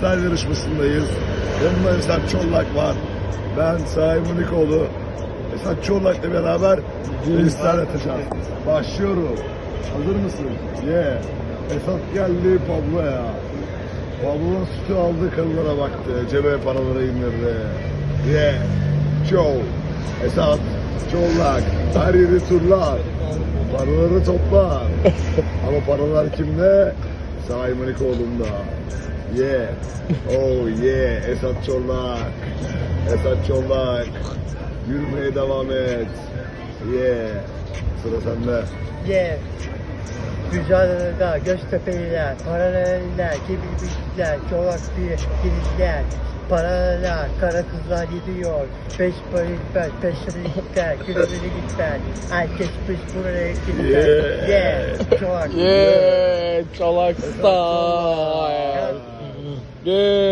freestyle yarışmasındayız. Yanımda Esat Çollak var. Ben Sahi Munikoğlu. Esat Çollak'la beraber freestyle atacağız. Başlıyorum. Hazır mısın? Yeah. Esat geldi Pablo'ya. Pablo'nun sütü aldı karılara baktı. Cebe paraları indirdi. Yeah. Joe. Esat. Çollak. Her yeri turlar. Paraları toplar. Ama paralar kimde? Sahi Munikoğlu'nda. Yeah. Oh yeah. Esat Çollak. Esat Çollak. Yürümeye devam et. Yeah. Sıra sende. Ye. Mücadelede Göztepe'liler, paraleller, kibirlikler, çolak bir girişler, paraleller, kara kızlar gidiyor, peş paralel, peşleri gitler, külübeli gitler, herkes peş buraya gitler, Yeah. ye, çolak. Yeah, Çolak style.